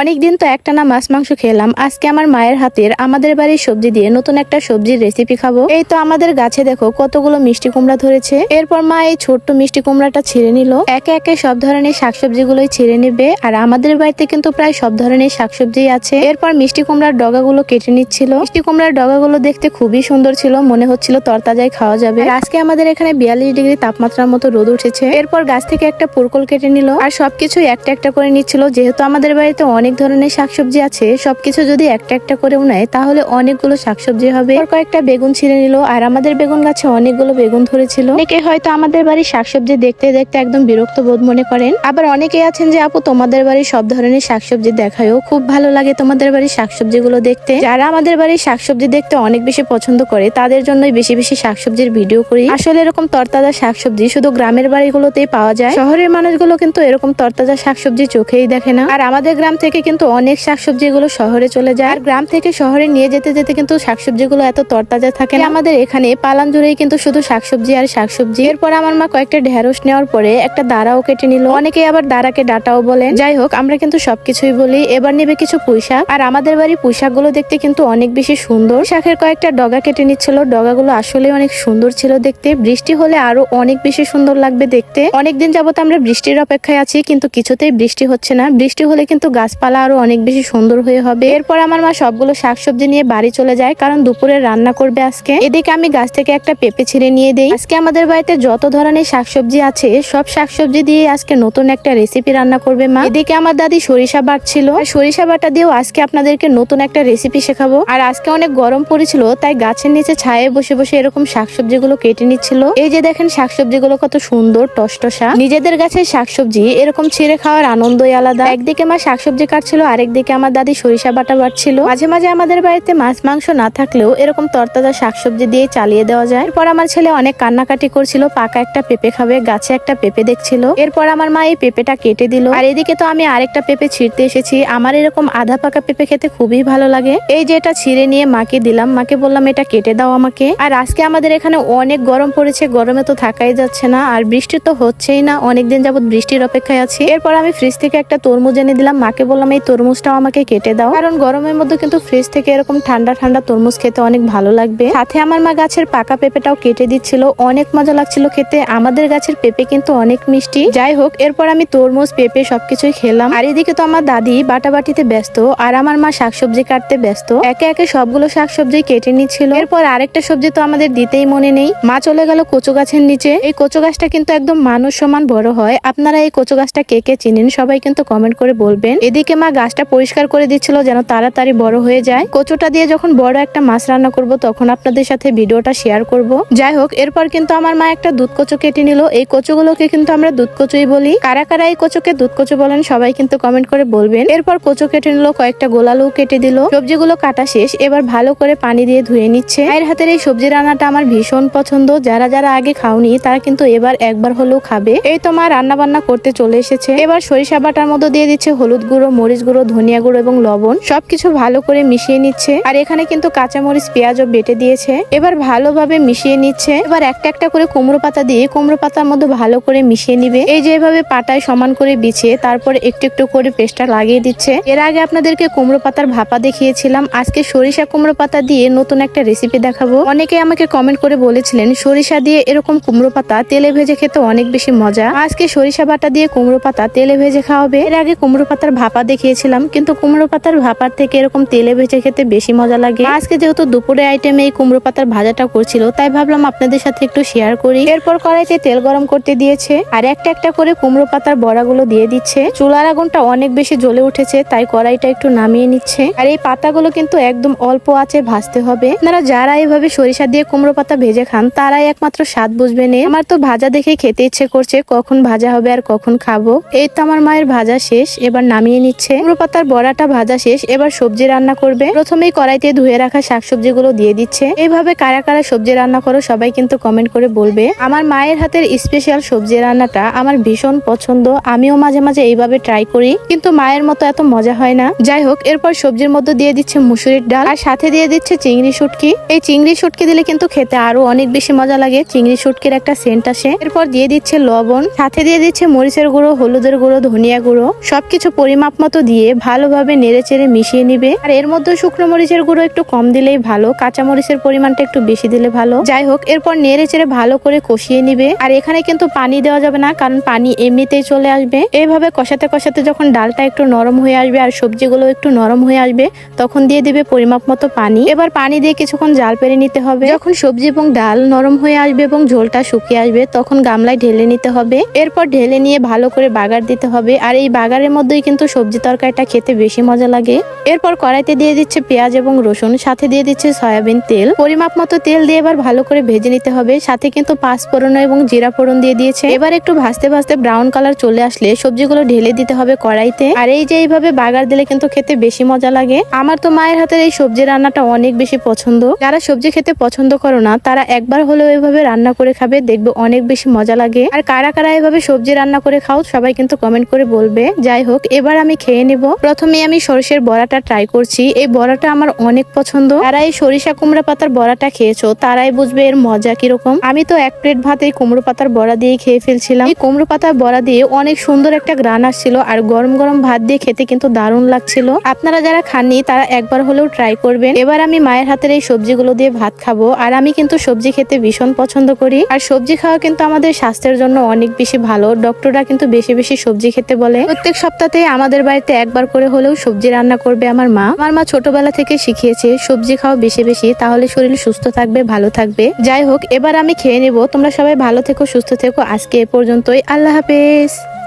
অনেকদিন তো একটানা মাছ মাংস খেলাম। আজকে আমার মায়ের হাতের আমাদের বাড়ির সবজি দিয়ে নতুন একটা সবজির রেসিপি খাব। এই তো আমাদের গাছে দেখো কতগুলো মিষ্টি কুমড়া ধরেছে। এরপর মা এই ছোট্ট মিষ্টি কুমড়াটা ছিঁড়ে নিল। একে একে সব ধরনের শাকসবজিগুলোই ছিঁড়ে নেবে। আর আমাদের বাড়িতে কিন্তু প্রায় সব ধরনের শাকসবজি আছে। এরপর মিষ্টি কুমড়ার ডগাগুলো কেটে নিচ্ছিল। মিষ্টি কুমড়ার ডগাগুলো দেখতে খুবই সুন্দর ছিল। মনে হচ্ছিল তরতাজায় খাওয়া যাবে। আজকে আমাদের এখানে বিয়াল্লিশ ডিগ্রি তাপমাত্রার মতো রোদ উঠেছে। এরপর গাছ থেকে একটা পুরকল কেটে নিল। আর সবকিছু একটা একটা করে নিচ্ছিল। যেহেতু আমাদের বাড়িতে অনেক ধরনের শাকসবজি আছে, সবকিছু যদি একটা একটা করেও নেয়, তাহলে অনেকগুলো শাকসবজি হবে। কয়েকটা বেগুন ছিঁড়ে নিল, আর আমাদের বেগুন গাছে অনেকগুলো বেগুন ধরেছিল। অনেকে হয়তো আমাদের বাড়ির শাকসবজি দেখতে দেখতে একদম বিরক্ত বোধ মনে করেন। আবার অনেকে আছেন যে, আপু, তোমাদের বাড়ির সব ধরনের শাকসবজি দেখায়ও খুব ভালো লাগে তোমাদের বাড়ির শাকসবজিগুলো দেখতে। যারা আমাদের বাড়ির শাকসবজি দেখতে অনেক বেশি পছন্দ করে, তাদের জন্যই বেশি বেশি শাকসবজির ভিডিও করি। আসলে এরকম তরতাজা শাকসবজি শুধু গ্রামের বাড়িগুলোতেই পাওয়া যায়। শহরের মানুষগুলো কিন্তু এরকম তরতাজা শাকসবজি চোখেই দেখে না। আর আমাদের গ্রাম থেকে কিন্তু অনেক শাকসবজি গুলো শহরে চলে যায়। আর গ্রাম থেকে শহরে নিয়ে যেতে যেতে কিন্তু শাকসবজিগুলো এত তরতাজা থাকে না। আমাদের এখানে পালান জুড়েই কিন্তু শুধু শাকসবজি আর শাকসবজি। এরপর আমার মা কয়েকটা ঢেঁড়স নেওয়ার পরে একটা দাঁড়াও কেটে নিল। অনেকে আবার দাঁড়াকে ডাটাও বলেন। যাই হোক, আমরা কিন্তু সবকিছুই বলি। এবার নেবে কিছু পুঁইশাক আর আমাদের বাড়ি পুঁইশাকগুলো দেখতে কিন্তু অনেক বেশি সুন্দর। শাকের কয়েকটা ডগা কেটে নিচ্ছিল। ডগাগুলো আসলে অনেক সুন্দর ছিল দেখতে। বৃষ্টি হলে আরও অনেক বেশি সুন্দর লাগবে দেখতে। অনেকদিন যাবত আমরা বৃষ্টির অপেক্ষায় আছি, কিন্তু কিছুতেই বৃষ্টি হচ্ছে না। বৃষ্টি হলে কিন্তু গাছপালা আরও অনেক বেশি সুন্দর হয়ে হবে। এরপর আমার মা সবগুলো শাকসবজি নিয়ে বাড়ি চলে যায়, কারণ দুপুরে রান্না করবে আজকে। এদিকে আমি গাছ থেকে একটা পেঁপে ছিঁড়ে নিয়ে দিই। আজকে আমাদের বাড়িতে যত ধরনের শাকসবজি আছে, সব শাকসবজি দিয়ে আজকে নতুন একটা রেসিপি রান্না করবে মা। এদিকে আমার দাদি সরিষা বাটছিল সরিষা বাটা দিয়েও আজকে আপনাদেরকে নতুন একটা রেসিপি শেখাবো। আর আজকে অনেক গরম পড়েছিল, তাই গাছের নিচে ছায়ে বসে বসে এরকম শাকসবজিগুলো কেটে নিচ্ছিল। এই যে দেখেন শাকসবজিগুলো কত সুন্দর, টসটসা। নিজেদের গাছের শাকসবজি, এরকম ছিঁড়ে খাওয়ার আনন্দই আলাদা। একদিকে মা শাকসবজি কাটছিল আরেকদিকে আমার দাদি সরিষা বাটা বাটছিল মাঝে মাঝে আমাদের বাড়িতে মাছ, মাংস না থাকলেও এরকম তরতাজা শাকসবজি দিয়ে চালিয়ে দেওয়া যায়। এরপর আমার ছেলে অনেক কান্নাকাটি করছিল, পাকা একটা পেঁপে খাবে, গাছে একটা পেঁপে দেখছিল। এরপর আমার মা এই পেঁপেটা কেটে দিল। আর এদিকে তো আমি আরেকটা পেঁপে ছিঁড়তে এসেছি। আমার এরকম আধা পাকা পেঁপে খেতে খুবই ভালো লাগে। এই যে এটা ছিঁড়ে নিয়ে মাকে দিলাম, মাকে বললাম, এটা কেটে দাও আমাকে। আর আজকে আমাদের এখানে অনেক গরম পড়েছে, গরমে তো থাকাই যাচ্ছে না, আর বৃষ্টি তো হচ্ছেই না। অনেকদিন যাবত বৃষ্টির অপেক্ষায় আছি। এরপর আমি ফ্রিজ থেকে একটা তরমুজ এনে দিলাম, মাকে বললাম এই তরমুজটাও আমাকে কেটে দাও। কারণ গরমের মধ্যে কিন্তু ফ্রিজ থেকে এরকম ঠান্ডা ঠান্ডা তরমুজ খেতে অনেক ভালো লাগবে। সাথে আমার মা গাছের পাকা পেঁপেটাও কেটে দিচ্ছিল। অনেক মজা লাগছিল খেতে। আমাদের গাছের পেঁপে কিন্তু অনেক মিষ্টি। যাই হোক, এরপর আমি তরমুজ, পেঁপে সবকিছুই খেলাম। আর এদিকে তো আমার দাদি বাটাবাটিতে ব্যস্ত, আর আমার মা শাকসবজি কাটতে ব্যস্ত। একে একে সবগুলো শাকসবজি কেটে নিচ্ছিল। এরপর আরেকটা সবজি তো আমাদের দিতেই মনে নেই। মা চলে গেল কচু গাছের নিচে। এই কচু গাছটা কিন্তু একদম মানুষ সমান বড় হয়। আপনারা এই কচু গাছটা কে কে চিনেন, সবাই কিন্তু কমেন্ট করে বলবেন। এদিকে মা গাছটা পরিষ্কার করে দিচ্ছিল যেন তাড়াতাড়ি বড় হয়ে যায়। কচুটা দিয়ে যখন বড় একটা মাছ রান্না করব তখন আপনাদের সাথে ভিডিওটা শেয়ার করব। যাই হোক, এরপর কিন্তু আমার মা একটা দুধ কচু কেটে নিল। এই কচুগুলোকে কিন্তু আমরা দুধ কচুই বলি। কারা কারা এই কচুকে দুধ কচু বলেন সবাই কিন্তু কমেন্ট করে বলবেন। এরপর কচু কেটে নিল, কয়েকটা গোলালু কেটে দিল। সবজিগুলো কাটা শেষ, এবার ভালো করে পানি দিয়ে ধুয়ে নিচ্ছে। মায়ের হাতের এই সবজি রান্নাটা আমার ভীষণ পছন্দ। যারা যারা আগে খাওনি, তারা কিন্তু এবার একবার হলেও খাবে। এই তো মা রান্না বান্না করতে চলে এসেছে। এবার সরিষা বাটার মধ্যে দিয়ে দিচ্ছে হলুদ গুঁড়ো মরিচ গুঁড়ো, ধনিয়া গুঁড়ো এবং লবণ সবকিছু ভালো করে মিশিয়ে নিচ্ছে। আর এখানে কিন্তু কাঁচা মরিচ পেঁয়াজও বেটে দিয়েছে। এবার ভালোভাবে মিশিয়ে নিচ্ছে। এবার একটা একটা করে কুমড়ো পাতা দিয়ে কুমড়ো পাতার মধ্যে ভালো করে মিশিয়ে নিবে। এই যে এভাবে পাটায় সমান করে বিছিয়ে তারপরে একটু একটু করে পেস্টটা লাগিয়ে দিচ্ছে। এর আগে আপনাদেরকে কুমড়ো পাতার ভাপা দেখিয়েছিলাম। আজকে সরিষা কুমড়ো পাতা দিয়ে নতুন একটা রেসিপি দেখাবো। অনেকে আমাকে কমেন্ট করে বলেছিলেন, সরিষা দিয়ে এরকম কুমড়ো পাতা তেলে ভেজে খেতে অনেক বেশি মজা। আজকে সরিষা বাটা দিয়ে কুমড়ো পাতা তেলে ভেজে খাওয়াবে। এর আগে কুমড়ো পাতার ভাপা দেখিয়েছিলাম, কিন্তু কুমড়ো পাতার ভাপার থেকে এরকম তেলে ভেজে খেতে বেশি মজা লাগে। আজকে যেহেতু দুপুরে আইটেমে এই কুমড়ো পাতার ভাজাটা করছিল, তাই ভাবলাম আপনাদের সাথে একটু শেয়ার করি। এরপর কড়াইতে তেল গরম করতে দিয়েছে, আর একটা একটা করে কুমড়ো পাতার বড়াগুলো দিয়ে দিচ্ছে। চুলার আগুনটা অনেক বেশি জ্বলে উঠেছে, তাই কড়াইটা একটু নামিয়ে নিচ্ছে। আর এই পাতাগুলো কিন্তু একদম অল্প আছে ভাজতে হবে। আপনারা যারা এইভাবে সরিষা দিয়ে কুমড়ো পাতা ভেজে খান, তারাই একমাত্র স্বাদ বুঝবেন আমার তো ভাজা দেখে খেতে ইচ্ছে করছে, কখন ভাজা হবে আর কখন খাব। এই তো আমার মায়ের ভাজা শেষ, এবার নামিয়ে নিচ্ছে। কুমড়ো পাতার বড়াটা ভাজা শেষ, এবার সবজি রান্না করবে। প্রথমেই কড়াইতে ধুয়ে রাখা শাকসবজিগুলো দিয়ে দিচ্ছে। এইভাবে কারা কারা সবজি রান্না করো সবাই কিন্তু কমেন্ট করে বলবে। আমার মায়ের হাতের স্পেশাল সবজি রান্নাটা আমার ভীষণ পছন্দ। আমিও মাঝে মাঝে এইভাবে ট্রাই করি, কিন্তু মায়ের মতো এত মজা হয় না। যাই হোক, এরপর সবজির মধ্যে দিয়ে দিচ্ছে মুসুরির ডাল, আর সাথে দিয়ে দিচ্ছে চিংড়ি শুটকি। এই চিংড়ি শুটকি দিলে কিন্তু খেতে আরও অনেক বেশি মজা লাগে। চিংড়ি শুটকির একটা সেন্ট আসে। এরপর দিয়ে দিচ্ছে লবণ, সাথে দিয়ে দিচ্ছে মরিচের গুঁড়ো, হলুদের গুঁড়ো, ধনিয়া গুঁড়ো। সবকিছু পরিমাপ মতো দিয়ে ভালোভাবে নেড়ে চেড়ে মিশিয়ে নিবে। আর এর মধ্যে শুকনো মরিচের গুঁড়ো একটু কম দিলেই ভালো, কাঁচা মরিচের পরিমাণটা একটু বেশি দিলে ভালো। যাই হোক, এরপর নেড়ে চেড়ে ভালো করে কষিয়ে নিবে। আর এখানে কিন্তু পানি দেওয়া যাবে না, কারণ পানি এমনিতেই চলে আসবে। এইভাবে কষাতে কষাতে যখন ডালটা একটু নরম হয়ে আসবে আর সবজিগুলো একটু নরম হয়ে আসবে, তখন দিয়ে দিবে পরিমাপ মতো পানি। এবার পানি দিয়ে কিছুক্ষণ জাল পেরে নিতে হবে। যখন সবজি এবং ডাল নরম হয়ে আসবে এবং ঝোলটা শুকিয়ে আসবে, তখন গামলায় ঢেলে নিতে হবে। এরপর ঢেলে নিয়ে ভালো করে বাগার দিতে হবে। আর এই বাগারের মধ্যেই কিন্তু সবজি তরকারিটা খেতে বেশি মজা লাগে। এরপর কড়াইতে দিয়ে দিচ্ছে পেঁয়াজ এবং রসুন, সাথে দিয়ে দিচ্ছে সয়াবিন তেল। পরিমাপ মতো তেল দিয়ে এবার ভালো করে ভেজে নিতে হবে। সাথে কিন্তু পাঁচ ফোড়ন এবং জিরা ফোড়ন দিয়ে দিয়েছে। এবার একটু ভাজতে ভাজতে ব্রাউন কালার চলে আসলে সবজিগুলো ঢেলে দিতে হবে কড়াইতে। আর এই যে এইভাবে বাগার দিলে কিন্তু খেতে বেশি মজা লাগে। আমার তো মায়ের হাতের এই সবজি রান্নাটা অনেক বেশি পছন্দ। যারা সবজি খেতে পছন্দ করো না, তারা একবার হলেও এভাবে রান্না করে খাবে, দেখবে অনেক বেশি মজা লাগে। আর কারা কারা এভাবে সবজি রান্না করে খাও, সবাই কিন্তু কমেন্ট করে বলবে। যাই হোক, এবার আমি খেয়ে নেব। প্রথমে আমি সরষের বড়াটা ট্রাই করছি। এই বড়াটা আমার অনেক পছন্দ। যারা এই সরিষা কুমড়া পাতার বড়াটা খেয়েছো, তারাই বুঝবে এর মজা কীরকম। আমি তো এক প্লেট ভাত এই কুমড়ো পাতার বড়া দিয়ে খেয়ে ফেলছিলাম। এই কুমড়ো পাতার বড়া দিয়ে অনেক সুন্দর একটা গ্রান আসছিল আর গরম গরম ভাত দিয়ে খেতে কিন্তু দারুণ লাগছিল। আপনারা যারা খাননি, তারা একবার হলেও ট্রাই করবেন। এবার আমি মায়ের হাতের এই সবজিগুলো দিয়ে ভাত খাব। আর আমি কিন্তু সবজি খেতে ভীষণ পছন্দ করি। আর সবজি খাওয়া কিন্তু আমাদের স্বাস্থ্যের জন্য অনেক বেশি ভালো। ডক্টররা কিন্তু বেশি বেশি সবজি খেতে বলে। প্রত্যেক সপ্তাহে আমাদের বাড়িতে একবার করে হলেও সবজি রান্না করবে আমার মা। আমার মা ছোটবেলা থেকে শিখিয়েছে, সবজি খাওয়া বেশি বেশি, তাহলে শরীর সুস্থ থাকবে, ভালো থাকবে। যাই হোক, এবার আমি খেয়ে নেব। তোমরা সবাই ভালো থেকো, সুস্থ থেকো। আজকে এ পর্যন্তই। আল্লাহ হাফেজ।